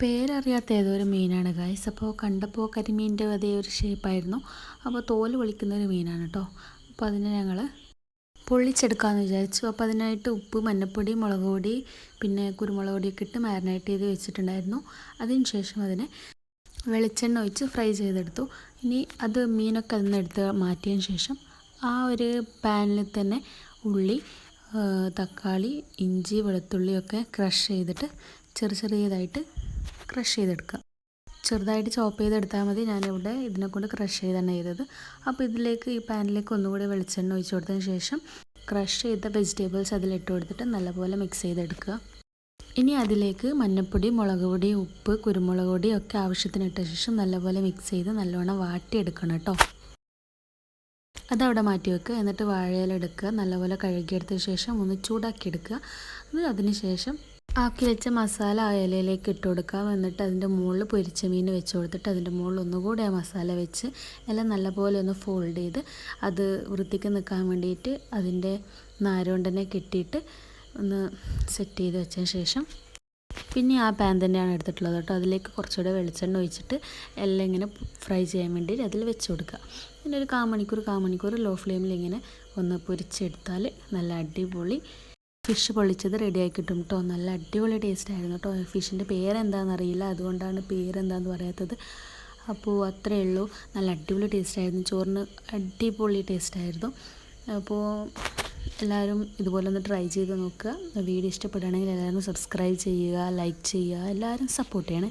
പേരറിയാത്ത ഏതോ ഒരു മീനാണ്. ഗായ്സ് അപ്പോൾ കണ്ടപ്പോൾ കരിമീന്റെ അതേ ഒരു ഷേപ്പായിരുന്നു അപ്പോൾ തോൽ വിളിക്കുന്ന ഒരു മീനാണ് കേട്ടോ അപ്പോൾ അതിനെ ഞങ്ങൾ പൊള്ളിച്ചെടുക്കാമെന്ന് വിചാരിച്ചു. അപ്പോൾ അതിനായിട്ട് ഉപ്പ് മഞ്ഞപ്പൊടി മുളക് പൊടി പിന്നെ കുരുമുളക് പൊടിയൊക്കെ ഇട്ട് മാരിനേറ്റ് ചെയ്ത് വെച്ചിട്ടുണ്ടായിരുന്നു. അതിന് ശേഷം അതിനെ വെളിച്ചെണ്ണ ഒഴിച്ച് ഫ്രൈ ചെയ്തെടുത്തു. ഇനി അത് മീനൊക്കെ അതിൽ നിന്ന് എടുത്ത് മാറ്റിയതിന് ശേഷം ആ ഒരു പാനിൽ തന്നെ ഉള്ളി തക്കാളി ഇഞ്ചി വെളുത്തുള്ളിയൊക്കെ ക്രഷ് ചെയ്തിട്ട് ചെറു ചെറിയതായിട്ട് ക്രഷ് ചെയ്തെടുക്കുക. ചെറുതായിട്ട് ചോപ്പ് ചെയ്തെടുത്താൽ മതി. ഞാനിവിടെ ഇതിനെ കൊണ്ട് ക്രഷ് ചെയ്താണ് ചെയ്തത്. അപ്പോൾ ഇതിലേക്ക് ഈ പാനിലേക്ക് ഒന്നുകൂടി വെളിച്ചെണ്ണ ഒഴിച്ചു കൊടുത്തതിന് ശേഷം ക്രഷ് ചെയ്ത വെജിറ്റബിൾസ് അതിലിട്ട് കൊടുത്തിട്ട് നല്ലപോലെ മിക്സ് ചെയ്തെടുക്കുക. ഇനി അതിലേക്ക് മഞ്ഞൾപ്പൊടി മുളക് പൊടി ഉപ്പ് കുരുമുളക് പൊടി ഒക്കെ ആവശ്യത്തിന് ഇട്ട ശേഷം നല്ലപോലെ മിക്സ് ചെയ്ത് നല്ലോണം വാട്ടിയെടുക്കണം കേട്ടോ. അതവിടെ മാറ്റി വെക്കുക. എന്നിട്ട് വാഴയിലെടുക്കുക നല്ലപോലെ കഴുകിയെടുത്ത ശേഷം ഒന്ന് ചൂടാക്കി എടുക്കുക അത് അതിന് ശേഷം ആക്കി വെച്ച മസാല ആ ഇലയിലേക്ക് ഇട്ട് കൊടുക്കാം എന്നിട്ട് അതിന്റെ മുകളിൽ പൊരിച്ച മീൻ വെച്ച് കൊടുത്തിട്ട് അതിന്റെ മുകളിൽ ഒന്നുകൂടി ആ മസാല വെച്ച് എല്ലാം നല്ലപോലെ ഒന്ന് ഫോൾഡ് ചെയ്ത് അത് വൃത്തിക്ക് നിൽക്കാൻ വേണ്ടിയിട്ട് അതിന്റെ നാരോണ്ടനെ കെട്ടിയിട്ട് ഒന്ന് സെറ്റ് ചെയ്ത് വെച്ചതിന് ശേഷം പിന്നെ ആ പാൻ തന്നെയാണ് എടുത്തിട്ടുള്ളത് കേട്ടോ. അതിലേക്ക് കുറച്ചുകൂടെ വെളിച്ചെണ്ണ ഒഴിച്ചിട്ട് എല്ലാം ഇങ്ങനെ ഫ്രൈ ചെയ്യാൻ വേണ്ടി അതിൽ വെച്ച് കൊടുക്കുക. പിന്നെ ഒരു കാമണിക്കൂർ കാമണിക്കൂർ ലോ ഫ്ലെയിമിൽ ഇങ്ങനെ ഒന്ന് പൊരിച്ചെടുത്താൽ നല്ല അടിപൊളി ഫിഷ് പൊള്ളിച്ചത് റെഡിയായി കിട്ടും കേട്ടോ. നല്ല അടിപൊളി ടേസ്റ്റ് ആയിരുന്നു കേട്ടോ. ഫിഷിന്റെ പേരെന്താണെന്ന് അറിയില്ല അതുകൊണ്ടാണ് പേരെന്താന്ന് പറയാത്തത്. അപ്പോൾ അത്രയേ ഉള്ളൂ. നല്ല അടിപൊളി ടേസ്റ്റ് ആയിരുന്നു. ചോറിന് അടിപൊളി ടേസ്റ്റ് ആയിരുന്നു. അപ്പോൾ എല്ലാവരും ഇതുപോലെ ഒന്ന് ട്രൈ ചെയ്ത് നോക്കുക. വീഡിയോ ഇഷ്ടപ്പെടുകയാണെങ്കിൽ എല്ലാവരും സബ്സ്ക്രൈബ് ചെയ്യുക ലൈക്ക് ചെയ്യുക. എല്ലാവരും സപ്പോർട്ട് ചെയ്യണേ.